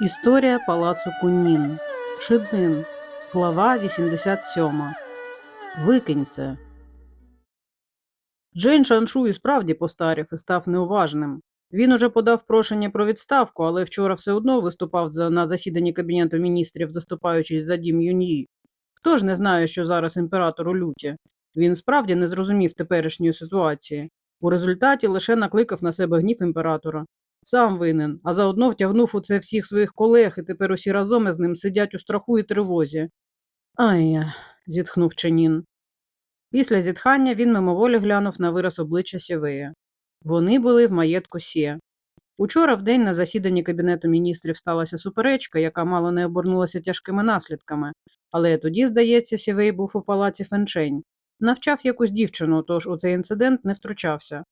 Історія палацу Куннін. Шидзин. Глава 87. Викинь це. Джейн Шаншу і справді постарів і став неуважним. Він уже подав прошення про відставку, але вчора все одно виступав на засіданні Кабінету міністрів, заступаючись за дім Юньї. Хто ж не знає, що зараз імператор у люті? Він справді не зрозумів теперішньої ситуації. У результаті лише накликав на себе гнів імператора. Сам винен, а заодно втягнув у це всіх своїх колег, і тепер усі разом із ним сидять у страху і тривозі. Ай, зітхнув Ченін. Після зітхання він мимоволі глянув на вираз обличчя Сєвея. Вони були в маєтку Сє. Учора в день на засіданні Кабінету міністрів сталася суперечка, яка мало не обернулася тяжкими наслідками, але тоді, здається, Сєвей був у палаці Фенчень. Навчав якусь дівчину, тож у цей інцидент не втручався.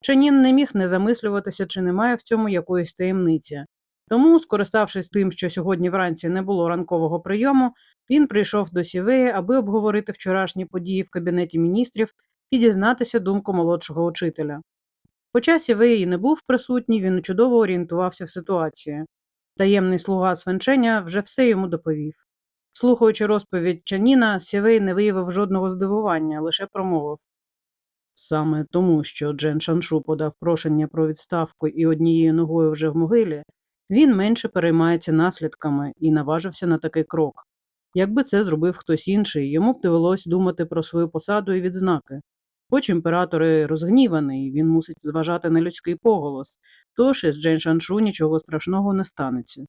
Ченін не міг не замислюватися, чи немає в цьому якоїсь таємниці. Тому, скориставшись тим, що сьогодні вранці не було ранкового прийому, він прийшов до Сівея, аби обговорити вчорашні події в Кабінеті міністрів і дізнатися думку молодшого учителя. Хоча Сівей і не був присутній, він чудово орієнтувався в ситуації. Таємний слуга з Фенченя вже все йому доповів. Слухаючи розповідь Чаніна, Сівей не виявив жодного здивування, лише промовив. Саме тому, що Джен Шаншу подав прошення про відставку і однією ногою вже в могилі, він менше переймається наслідками і наважився на такий крок. Якби це зробив хтось інший, йому б довелось думати про свою посаду і відзнаки. Хоч імператор і розгніваний, він мусить зважати на людський поголос, тож із Джен Шаншу нічого страшного не станеться.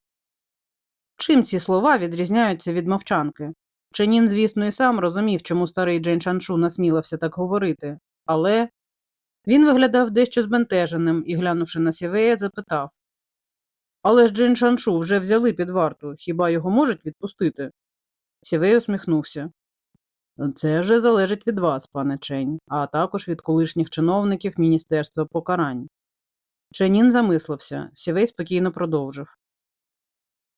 Чим ці слова відрізняються від мовчанки? Ченін, звісно, і сам розумів, чому старий Джен Шаншу насмілився так говорити, але він виглядав дещо збентеженим і, глянувши на Сівея, запитав Але ж Джин Шаншу вже взяли під варту, хіба його можуть відпустити? Сівей усміхнувся. Це вже залежить від вас, пане Чень, а також від колишніх чиновників Міністерства покарань. Ченін замислився, Сівей спокійно продовжив.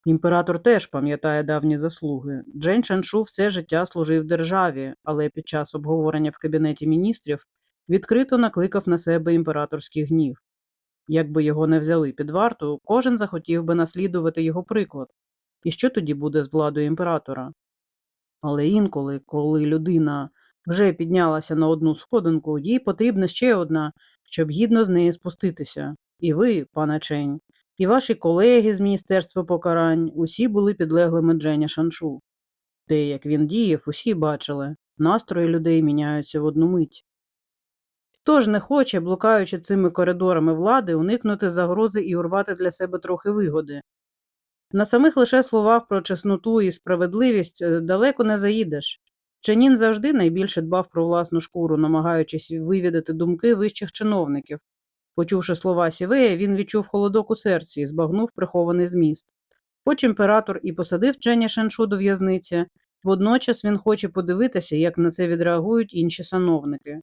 Імператор теж пам'ятає давні заслуги. Джен Шаншу все життя служив державі, але під час обговорення в Кабінеті міністрів відкрито накликав на себе імператорський гнів. Якби його не взяли під варту, кожен захотів би наслідувати його приклад. І що тоді буде з владою імператора? Але інколи, коли людина вже піднялася на одну сходинку, їй потрібна ще одна, щоб гідно з неї спуститися. І ви, пане Чень, і ваші колеги з Міністерства покарань усі були підлеглими Дженя Шаншу. Те, як він діяв, усі бачили, настрої людей міняються в одну мить. Хто ж не хоче, блукаючи цими коридорами влади, уникнути загрози і урвати для себе трохи вигоди? На самих лише словах про чесноту і справедливість е, далеко не заїдеш. Ченін завжди найбільше дбав про власну шкуру, намагаючись вивідати думки вищих чиновників. Почувши слова Сівея, він відчув холодок у серці і збагнув прихований зміст. Хоч імператор і посадив Дженя Шаншу до в'язниці, водночас він хоче подивитися, як на це відреагують інші сановники.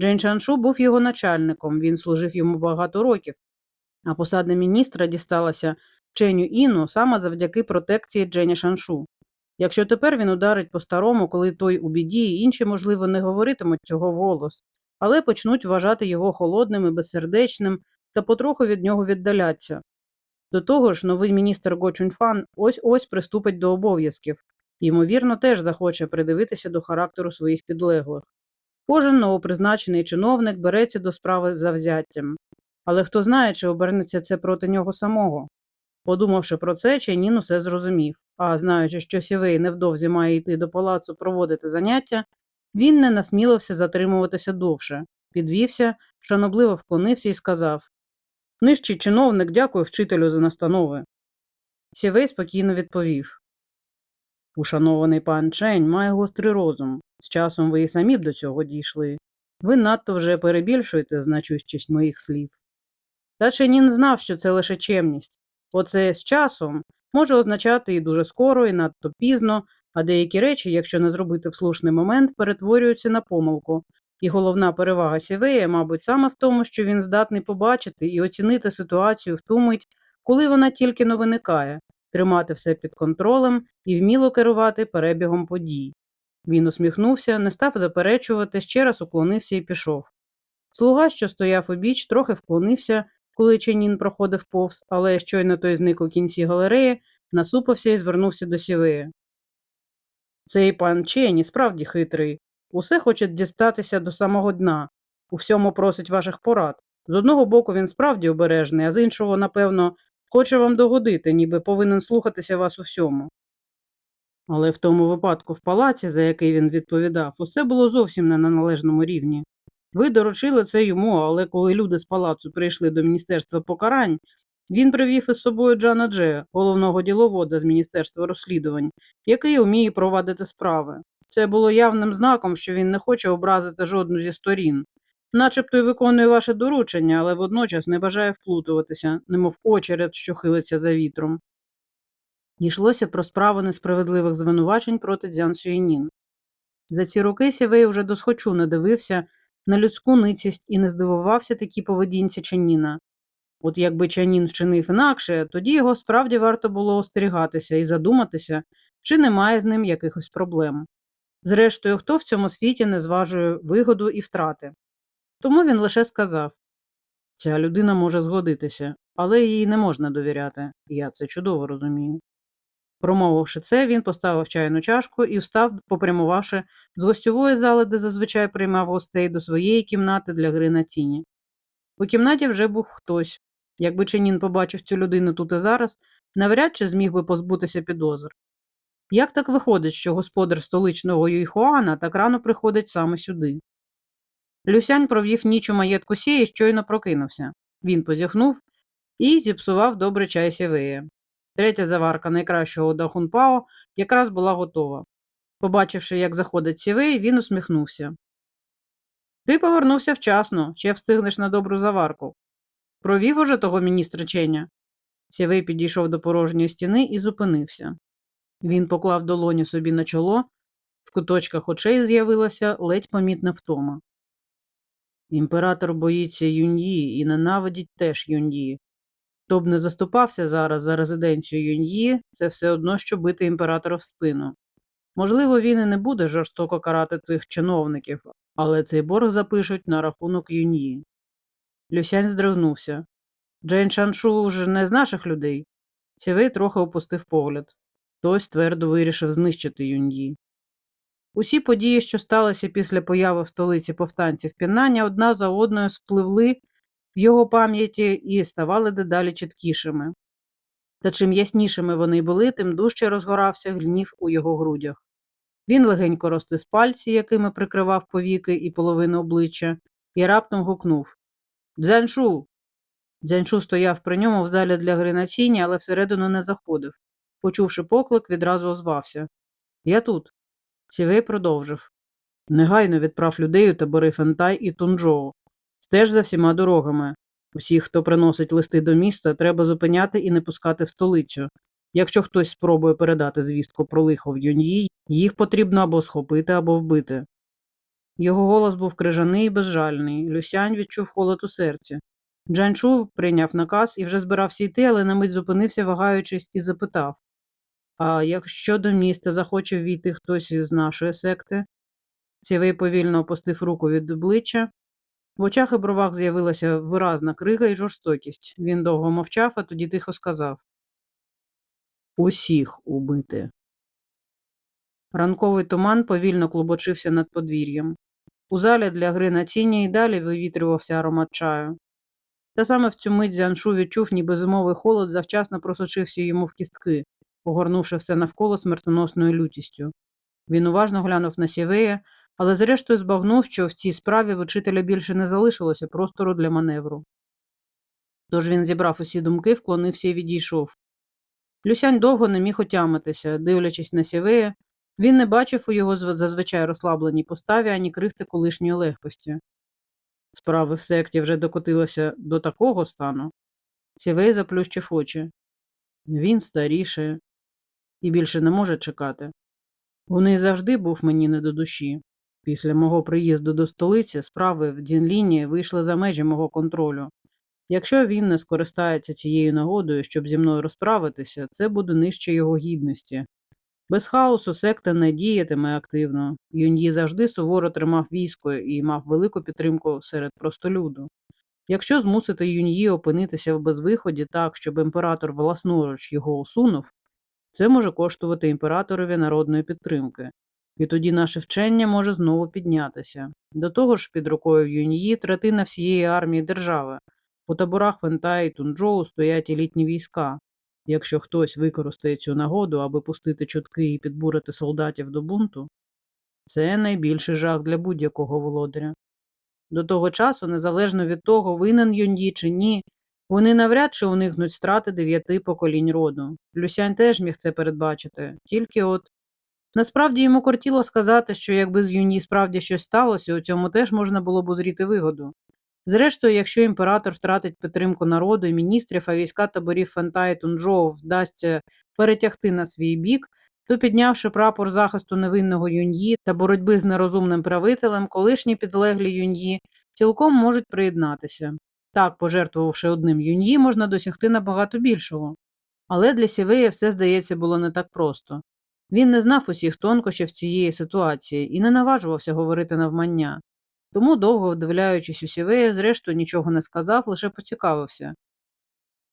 Джен Шаншу був його начальником, він служив йому багато років, а посада міністра дісталася Ченю Іну саме завдяки протекції Дженя Шаншу. Якщо тепер він ударить по-старому, коли той у біді, інші, можливо, не говоритимуть цього вголос, але почнуть вважати його холодним і безсердечним та потроху від нього віддаляться. До того ж, новий міністр Го Чуньфан ось ось приступить до обов'язків ймовірно, теж захоче придивитися до характеру своїх підлеглих. Кожен новопризначений чиновник береться до справи завзяттям. Але хто знає, чи обернеться це проти нього самого. Подумавши про це, Чайнін усе зрозумів, а знаючи, що Сівей невдовзі має йти до палацу проводити заняття, він не насмілився затримуватися довше, підвівся, шанобливо вклонився і сказав Нижчий чиновник, дякую вчителю за настанови. Сівей спокійно відповів Ушанований пан Чень має гострий розум. З часом ви і самі б до цього дійшли. Ви надто вже перебільшуєте значущість моїх слів. Та Ченін знав, що це лише чемність. Оце з часом може означати і дуже скоро, і надто пізно, а деякі речі, якщо не зробити в слушний момент, перетворюються на помилку. І головна перевага Сівея, мабуть, саме в тому, що він здатний побачити і оцінити ситуацію в ту мить, коли вона тільки но виникає, тримати все під контролем і вміло керувати перебігом подій. Він усміхнувся, не став заперечувати, ще раз уклонився і пішов. Слуга, що стояв обіч, трохи вклонився коли Ченін проходив повз, але щойно той зник у кінці галереї, насупився і звернувся до Сівея. Цей пан Чені справді хитрий. Усе хоче дістатися до самого дна. У всьому просить ваших порад. З одного боку він справді обережний, а з іншого, напевно, хоче вам догодити, ніби повинен слухатися вас у всьому. Але в тому випадку в палаці, за який він відповідав, усе було зовсім не на належному рівні. Ви доручили це йому, але коли люди з палацу прийшли до Міністерства покарань, він привів із собою Джана Дже, головного діловода з Міністерства розслідувань, який уміє провадити справи. Це було явним знаком, що він не хоче образити жодну зі сторін. Начебто й виконує ваше доручення, але водночас не бажає вплутуватися, немов очеред, що хилиться за вітром. Йшлося про справу несправедливих звинувачень проти Дзян Сюєнін. За ці роки Сівей уже досхочу не дивився на людську ницість і не здивувався такій поведінці Чаніна. От якби Чанін вчинив інакше, тоді його справді варто було остерігатися і задуматися, чи немає з ним якихось проблем. Зрештою, хто в цьому світі не зважує вигоду і втрати. Тому він лише сказав ця людина може згодитися, але їй не можна довіряти, я це чудово розумію. Промовивши це, він поставив чайну чашку і встав, попрямувавши з гостьової зали, де зазвичай приймав гостей, до своєї кімнати для гри на тіні. У кімнаті вже був хтось. Якби Ченін побачив цю людину тут і зараз, навряд чи зміг би позбутися підозр. Як так виходить, що господар столичного Юйхуана так рано приходить саме сюди? Люсянь провів ніч у маєтку сі і щойно прокинувся. Він позіхнув і зіпсував добрий чай сівея. Третя заварка найкращого дахунпао якраз була готова. Побачивши, як заходить сівей, він усміхнувся. Ти повернувся вчасно, ще встигнеш на добру заварку. Провів уже того міністра Ченя. Сівей підійшов до порожньої стіни і зупинився. Він поклав долоню собі на чоло, в куточках очей з'явилася ледь помітна втома. Імператор боїться Юньї і ненавидить теж Юньї. Хто б не заступався зараз за резиденцію Юньї, це все одно, що бити імператора в спину. Можливо, він і не буде жорстоко карати цих чиновників, але цей борг запишуть на рахунок Юньї. Люсянь здригнувся. Джейн Шаншу вже не з наших людей. Сівей трохи опустив погляд. Хтось твердо вирішив знищити Юньї. Усі події, що сталися після появи в столиці повстанців Пінання, одна за одною спливли в його пам'яті і ставали дедалі чіткішими. Та чим яснішими вони були, тим дужче розгорався гнів у його грудях. Він легенько розтис пальці, якими прикривав повіки і половину обличчя, і раптом гукнув Дзяншу. Дзяншу стояв при ньому в залі для гри на тіні, але всередину не заходив. Почувши поклик, відразу озвався Я тут. Сівей продовжив Негайно відправ людей у табори Фентай і Тунджоу. Стеж за всіма дорогами. Усіх, хто приносить листи до міста, треба зупиняти і не пускати в столицю. Якщо хтось спробує передати звістку про лихо в Юньї, їх потрібно або схопити, або вбити. Його голос був крижаний і безжальний. Люсянь відчув холод у серці. Джанчу прийняв наказ і вже збирався йти, але на мить зупинився, вагаючись, і запитав А якщо до міста захоче війти хтось із нашої секти? Сівей повільно опустив руку від обличчя. В очах і бровах з'явилася виразна крига і жорстокість. Він довго мовчав, а тоді тихо сказав Усіх убити. Ранковий туман повільно клубочився над подвір'ям. У залі для гри на тіні й далі вивітрювався аромат чаю. Та саме в цю мить Зяншу відчув, ніби зимовий холод завчасно просочився йому в кістки, огорнувши все навколо смертоносною лютістю. Він уважно глянув на сівея, але зрештою збагнув, що в цій справі в учителя більше не залишилося простору для маневру. Тож він зібрав усі думки, вклонився і відійшов. Люсянь довго не міг отямитися, дивлячись на сівея, він не бачив у його зазвичай розслабленій поставі ані крихти колишньої легкості. Справи в секті вже докотилися до такого стану. Сівей заплющив очі. Він старіше і більше не може чекати. Вони завжди був мені не до душі. Після мого приїзду до столиці справи в Дзінліні вийшли за межі мого контролю. Якщо він не скористається цією нагодою, щоб зі мною розправитися, це буде нижче його гідності. Без хаосу секта не діятиме активно. Юньї завжди суворо тримав військо і мав велику підтримку серед простолюду. Якщо змусити Юньї опинитися в безвиході так, щоб імператор власноруч його усунув, це може коштувати імператорові народної підтримки, і тоді наше вчення може знову піднятися. До того ж, під рукою в Юньї третина всієї армії держави. У таборах Вентай і Тунджоу стоять елітні війська. Якщо хтось використає цю нагоду, аби пустити чутки і підбурити солдатів до бунту, це найбільший жах для будь-якого володаря. До того часу, незалежно від того, винен Юньї чи ні, вони навряд чи уникнуть страти дев'яти поколінь роду. Люсянь теж міг це передбачити, тільки от. Насправді йому кортіло сказати, що якби з Юньї справді щось сталося, у цьому теж можна було б узріти вигоду. Зрештою, якщо імператор втратить підтримку народу і міністрів, а війська таборів Фента і Тунджоу вдасться перетягти на свій бік, то піднявши прапор захисту невинного Юньї та боротьби з нерозумним правителем, колишні підлеглі Юньї цілком можуть приєднатися. Так, пожертвувавши одним Юньї, можна досягти набагато більшого. Але для Сівея все, здається, було не так просто. Він не знав усіх тонкощів цієї ситуації і не наважувався говорити навмання. Тому, довго вдивляючись у Сівея, зрештою нічого не сказав, лише поцікавився.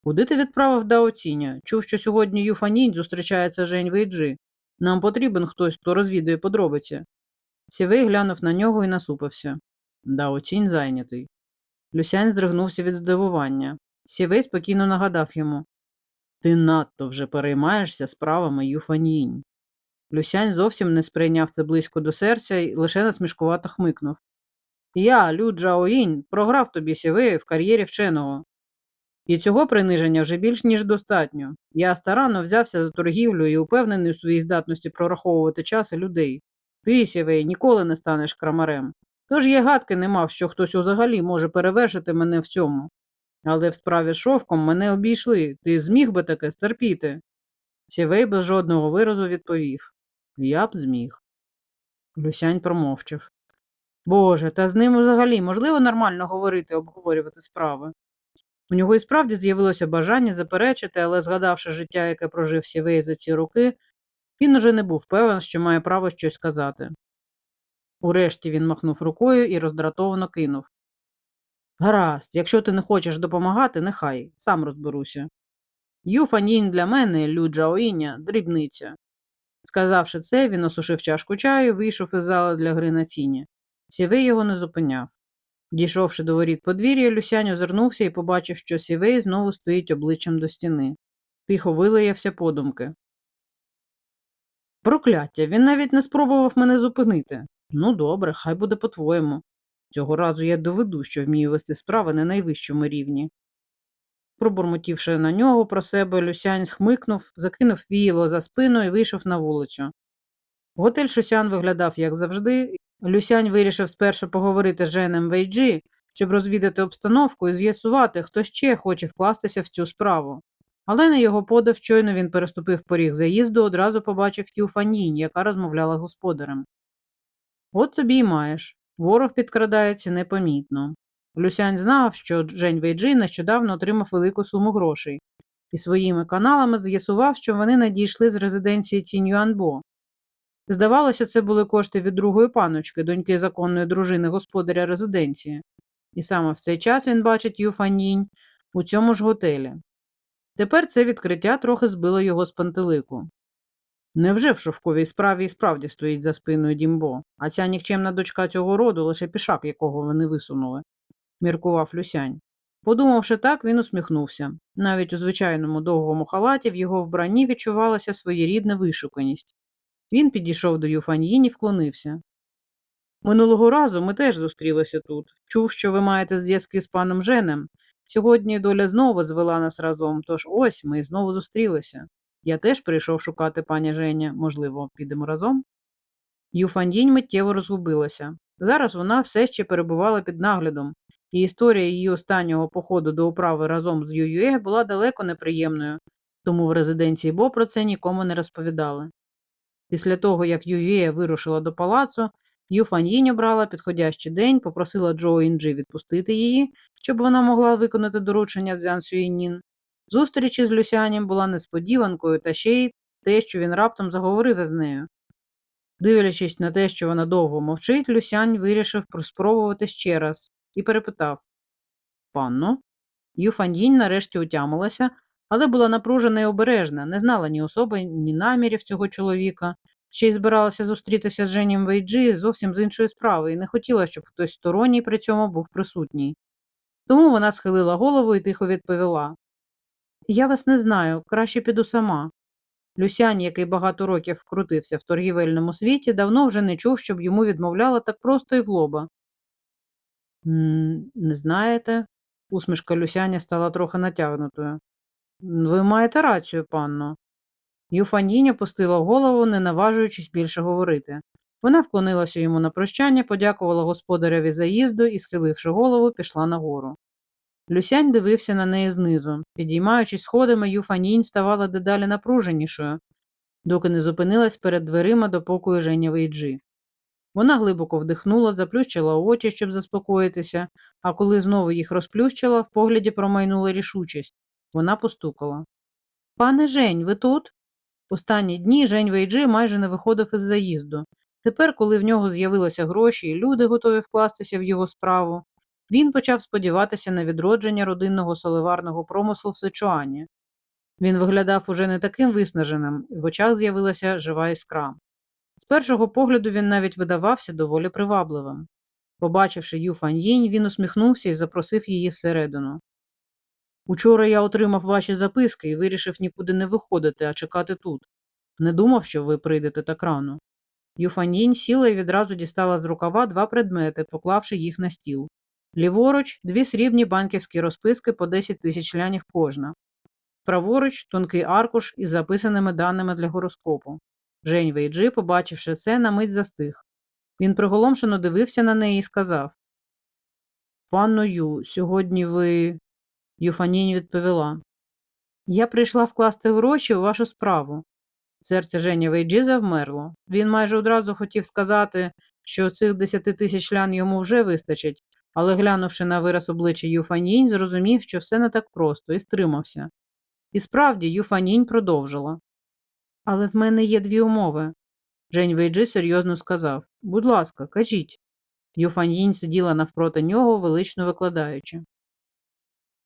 Куди ти відправив Даотіня? Чув, що сьогодні Юфанінь зустрічається Жень Вейджи. Нам потрібен хтось, хто розвідує подробиці. Сівей глянув на нього і насупився. Даотінь зайнятий. Люсянь здригнувся від здивування. Сівей спокійно нагадав йому. Ти надто вже переймаєшся справами Юфанінь. Люсянь зовсім не сприйняв це близько до серця і лише насмішкувато хмикнув. Я, Лю Джаоїнь, програв тобі Сівею в кар'єрі вченого. І цього приниження вже більш ніж достатньо. Я старанно взявся за торгівлю і упевнений у своїй здатності прораховувати час і людей. Ти, Сівей, ніколи не станеш крамарем. Тож я гадки не мав, що хтось взагалі може перевершити мене в цьому. Але в справі з шовком мене обійшли. Ти зміг би таке стерпіти? Сівей без жодного виразу відповів Я б зміг. Люсянь промовчав. Боже, та з ним взагалі можливо нормально говорити, обговорювати справи. У нього і справді з'явилося бажання заперечити, але, згадавши життя, яке прожив Сівей за ці роки, він уже не був певен, що має право щось сказати. Урешті він махнув рукою і роздратовано кинув. Гаразд, якщо ти не хочеш допомагати, нехай, сам розберуся. Юфанінь для мене, Лю Джаоїня, дрібниця. Сказавши це, він осушив чашку чаю вийшов із зали для гри на тіні. Сівей його не зупиняв. Дійшовши до воріт подвір'я, Люсянь озирнувся і побачив, що Сівей знову стоїть обличчям до стіни. Тихо вилаявся подумки. Прокляття, він навіть не спробував мене зупинити. Ну, добре, хай буде по-твоєму. Цього разу я доведу, що вмію вести справи на найвищому рівні. Пробурмотівши на нього про себе, Люсянь хмикнув, закинув віяло за спину і вийшов на вулицю. Готель Шусян виглядав, як завжди. Люсянь вирішив спершу поговорити з Женем Вейджі, щоб розвідати обстановку і з'ясувати, хто ще хоче вкластися в цю справу. Але на його подив, щойно він переступив поріг заїзду, одразу побачив Ю Фанінь, яка розмовляла з господарем. От тобі й маєш. Ворог підкрадається непомітно. Люсянь знав, що Жень Вейджи нещодавно отримав велику суму грошей, і своїми каналами з'ясував, що вони надійшли з резиденції Тіньюанбо. Здавалося, це були кошти від другої паночки, доньки законної дружини господаря резиденції, і саме в цей час він бачить Юфанінь у цьому ж готелі. Тепер це відкриття трохи збило його з пантелику. Невже в шовковій справі і справді стоїть за спиною Дімбо, а ця нікчемна дочка цього роду лише пішак, якого вони висунули, міркував Люсянь. Подумавши так, він усміхнувся. Навіть у звичайному довгому халаті в його вбранні відчувалася своєрідна вишуканість. Він підійшов до Юфаньїн і вклонився. Минулого разу ми теж зустрілися тут. Чув, що ви маєте зв'язки з паном Женем. Сьогодні доля знову звела нас разом, тож ось ми знову зустрілися. Я теж прийшов шукати пані Женя. Можливо, підемо разом? Юфандінь миттєво розгубилася. Зараз вона все ще перебувала під наглядом, і історія її останнього походу до управи разом з Ююе була далеко неприємною, тому в резиденції Бо про це нікому не розповідали. Після того, як Ююе вирушила до палацу, Юфаньїнь обрала підходящий день, попросила Джо Інджі відпустити її, щоб вона могла виконати доручення Дзян Сюєнін. Зустріч із Люсянем була несподіванкою та ще й те, що він раптом заговорив із нею. Дивлячись на те, що вона довго мовчить, Люсянь вирішив спробувати ще раз і перепитав Панно. Юфаньїнь нарешті утямилася, але була напружена і обережна, не знала ні особи, ні намірів цього чоловіка. Ще й збиралася зустрітися з Женєм Вейджі зовсім з іншої справи і не хотіла, щоб хтось сторонній при цьому був присутній. Тому вона схилила голову і тихо відповіла: Я вас не знаю, краще піду сама. Люсянь, який багато років крутився в торгівельному світі, давно вже не чув, щоб йому відмовляла так просто і в лоба. Не знаєте? Усмішка Люсяня стала трохи натягнутою. Ви маєте рацію, панно. Юфанінь опустила голову, не наважуючись більше говорити. Вона вклонилася йому на прощання, подякувала господареві за їзду і, схиливши голову, пішла нагору. Люсянь дивився на неї знизу. Підіймаючись сходами, Юфанінь ставала дедалі напруженішою, доки не зупинилась перед дверима до покою Женя Вейджі. Вона глибоко вдихнула, заплющила очі, щоб заспокоїтися, а коли знову їх розплющила, в погляді промайнула рішучість. Вона постукала. Пане Жень, ви тут? Останні дні Жень Вейджи майже не виходив із заїзду. Тепер, коли в нього з'явилися гроші і люди готові вкластися в його справу, він почав сподіватися на відродження родинного соливарного промислу в Сичуані. Він виглядав уже не таким виснаженим, і в очах з'явилася жива іскра. З першого погляду він навіть видавався доволі привабливим. Побачивши Ю Фаньїнь, він усміхнувся і запросив її всередину. Учора я отримав ваші записки і вирішив нікуди не виходити, а чекати тут. Не думав, що ви прийдете так рано. Юфанінь сіла і відразу дістала з рукава два предмети, поклавши їх на стіл. Ліворуч дві срібні банківські розписки по 10 тисяч лянів кожна. Праворуч тонкий аркуш із записаними даними для гороскопу. Жень Вейджи, побачивши це, на мить застиг. Він приголомшено дивився на неї і сказав Панно Ю, сьогодні ви. Юфанінь відповіла. Я прийшла вкласти гроші у вашу справу. Серце Жені Вейджі завмерло. Він майже одразу хотів сказати, що цих десяти тисяч лян йому вже вистачить, але, глянувши на вираз обличчя Юфанінь, зрозумів, що все не так просто, і стримався. І справді Юфанінь продовжила. Але в мене є дві умови. Жень Вейджи серйозно сказав Будь ласка, кажіть. Юфаньїнь сиділа навпроти нього, велично викладаючи.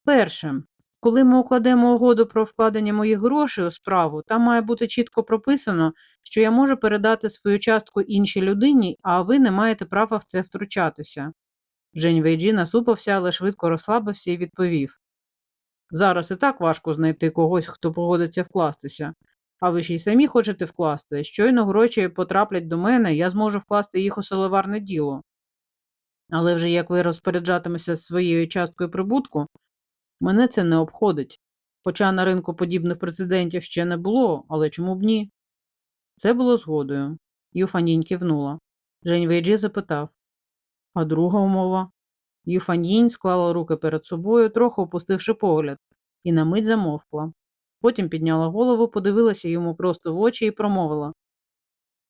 Перше, коли ми укладемо угоду про вкладення моїх грошей у справу, там має бути чітко прописано, що я можу передати свою частку іншій людині, а ви не маєте права в це втручатися. Жень Вейджі насупився, але швидко розслабився і відповів Зараз і так важко знайти когось, хто погодиться вкластися. А ви ж й самі хочете вкласти. Щойно гроші потраплять до мене, я зможу вкласти їх у селеварне діло. Але вже як ви розпоряджатимеся своєю часткою прибутку, мене це не обходить. Хоча на ринку подібних прецедентів ще не було, але чому б ні? Це було згодою. Юфанінь кивнула. Жень Вейджі запитав А друга умова? Юфанінь склала руки перед собою, трохи опустивши погляд, і на мить замовкла. Потім підняла голову, подивилася йому просто в очі і промовила.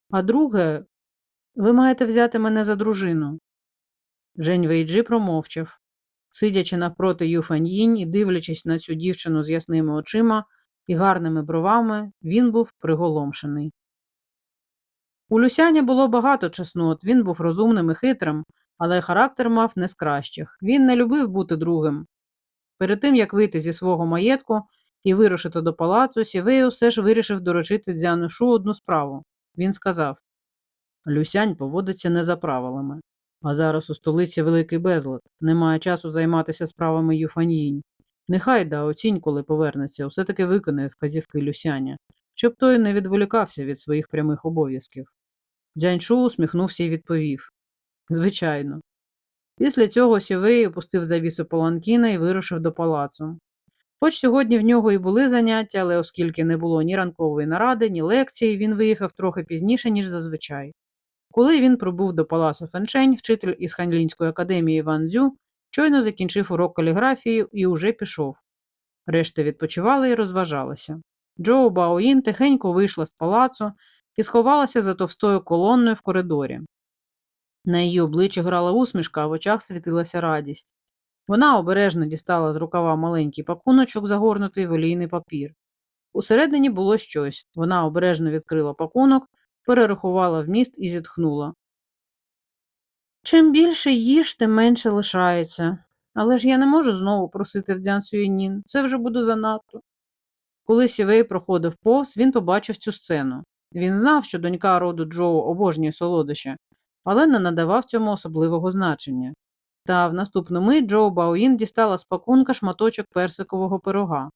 А друге, ви маєте взяти мене за дружину. Жень Вейджі промовчав. Сидячи навпроти Юфаньїнь і дивлячись на цю дівчину з ясними очима і гарними бровами, він був приголомшений. У Люсяня було багато чеснот, він був розумним і хитрим, але характер мав не з кращих. Він не любив бути другим. Перед тим, як вийти зі свого маєтку і вирушити до палацу, Сівею все ж вирішив доручити Дзяношу одну справу. Він сказав Люсянь поводиться не за правилами. А зараз у столиці великий безлад. Немає часу займатися справами Юфаньїнь. Нехай Дао Цінь, коли повернеться, все таки виконає вказівки Люсяня, щоб той не відволікався від своїх прямих обов'язків. Дзяньшу усміхнувся і відповів Звичайно. Після цього Сівей опустив завісу Паланкіна і вирушив до палацу. Хоч сьогодні в нього і були заняття, але оскільки не було ні ранкової наради, ні лекції, він виїхав трохи пізніше, ніж зазвичай. Коли він прибув до палацу Феншень, вчитель із Ханлінської академії Ван Дзю щойно закінчив урок каліграфії і уже пішов. Решта відпочивали і розважалися. Джоу Баоїн тихенько вийшла з палацу і сховалася за товстою колонною в коридорі. На її обличчі грала усмішка, а в очах світилася радість. Вона обережно дістала з рукава маленький пакуночок, загорнутий в олійний папір. Усередині було щось. Вона обережно відкрила пакунок, перерахувала вміст і зітхнула. Чим більше їж, тим менше лишається. Але ж я не можу знову просити в Сюєнін, це вже буде занадто. Коли Сівей проходив повз, він побачив цю сцену. Він знав, що донька роду Джоу обожнює солодощі, але не надавав цьому особливого значення. Та в наступну мить Джоу Баоїн дістала з пакунка шматочок персикового пирога.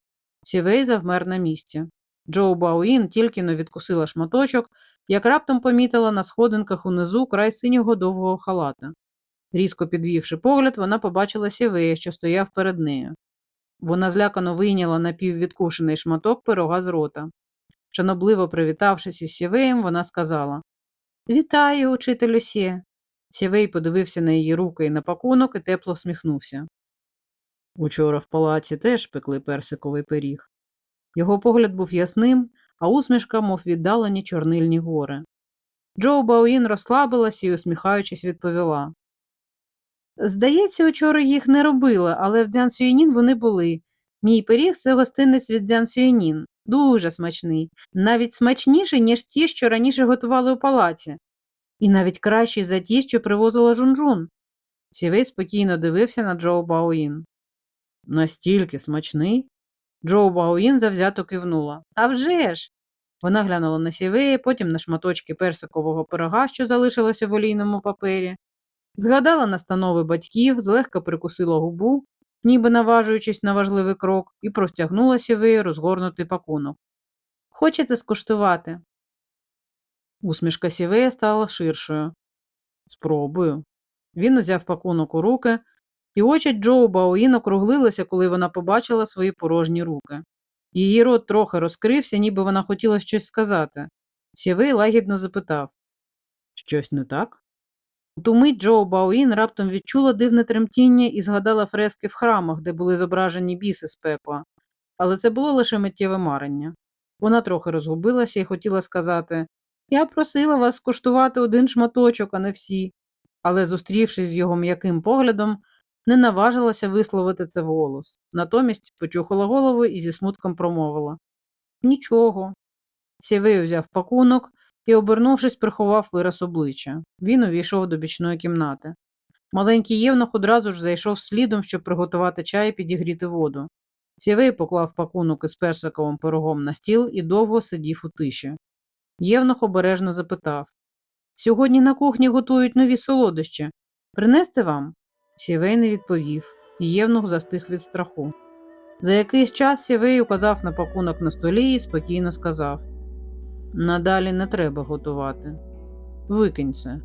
Сівей завмер на місці. Джоу Баоїн тільки но відкусила шматочок, як раптом помітила на сходинках унизу край синього довгого халата. Різко підвівши погляд, вона побачила Сівея, що стояв перед нею. Вона злякано вийняла напіввідкушений шматок пирога з рота. Шанобливо привітавшись із Сівеєм, вона сказала Вітаю, учителю Сє. Сівей подивився на її руки і на пакунок і тепло всміхнувся. Учора в палаці теж пекли персиковий пиріг. Його погляд був ясним, а усмішка, мов віддалені чорнильні гори. Джоу Баоїн розслабилась і, усміхаючись, відповіла. Здається, учора їх не робили, але в Дзян Сюєнін вони були. Мій пиріг це гостинець від Дзян Сюєнін. Дуже смачний, навіть смачніший, ніж ті, що раніше готували у палаці. І навіть кращий за ті, що привозила Жунжун. Сівей спокійно дивився на Джоу Баоїн. Настільки смачний? Джоу Баоїн завзято кивнула. А вже ж! Вона глянула на сівея, потім на шматочки персикового пирога, що залишилося в олійному папері, згадала настанови батьків, злегка прикусила губу, ніби наважуючись на важливий крок, і простягнула сівею розгорнутий пакунок. Хочете скуштувати? Усмішка сівея стала ширшою. Спробую. Він узяв пакунок у руки, і очі Джоу Баоїн округлилися, коли вона побачила свої порожні руки. Її рот трохи розкрився, ніби вона хотіла щось сказати. Сівей лагідно запитав Щось не так? У ту мить Джоу Баоїн раптом відчула дивне тремтіння і згадала фрески в храмах, де були зображені біси з пекла. Але це було лише миттєве марення. Вона трохи розгубилася і хотіла сказати Я просила вас скуштувати один шматочок, а не всі. Але, зустрівшись з його м'яким поглядом, не наважилася висловити це вголос. Натомість почухала голову і зі смутком промовила Нічого. Сєвей взяв пакунок і, обернувшись, приховав вираз обличчя. Він увійшов до бічної кімнати. Маленький євнух одразу ж зайшов слідом, щоб приготувати чай і підігріти воду. Сєвей поклав пакунок із персиковим пирогом на стіл і довго сидів у тиші. Євнух обережно запитав Сьогодні на кухні готують нові солодощі. Принести вам? Сєвей не відповів, і Євнух застиг від страху. За якийсь час Сєвей указав на пакунок на столі і спокійно сказав Надалі не треба готувати. Викинь це.